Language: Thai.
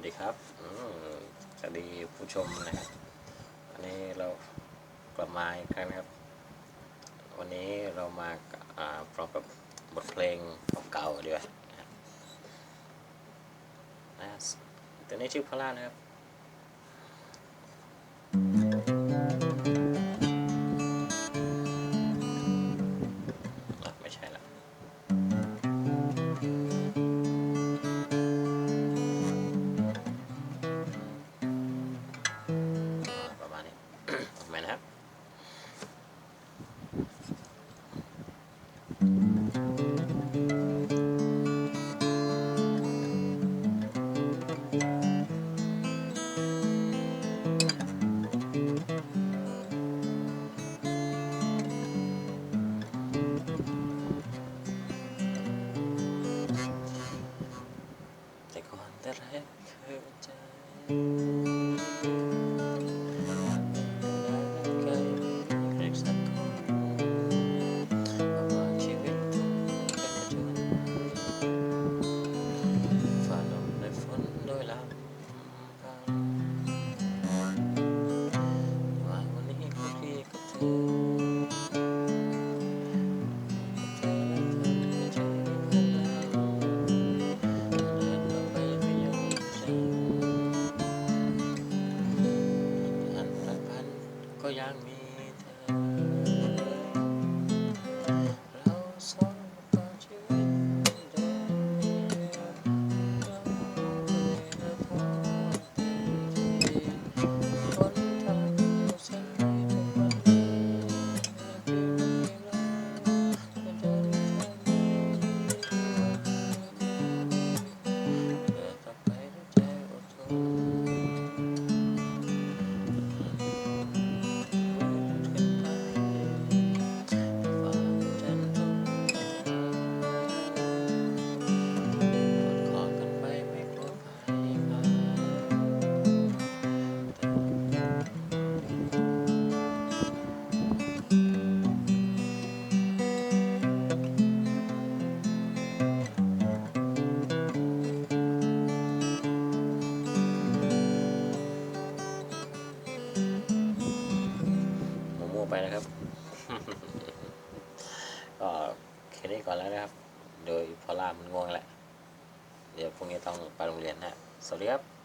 วัสดีครับสวัสดีผู้ชมนะครับวันนี้เรากลับมาอีกครั้งนะครับ วันนี้เรามาพร้อมกับบทเพลงเก่าๆดีกว่านะตัวนี้ชื่อพลานะครับ แต่ก่อนแต่แรกเคยใจ ก็ยังมี นะครับ ก็แค่นี้ก่อนแล้วนะครับ โดยพอล่ามันง่วงแหละ เดี๋ยวพรุ่งนี้ต้องไปโรงเรียนนะฮะสวัสดีครับ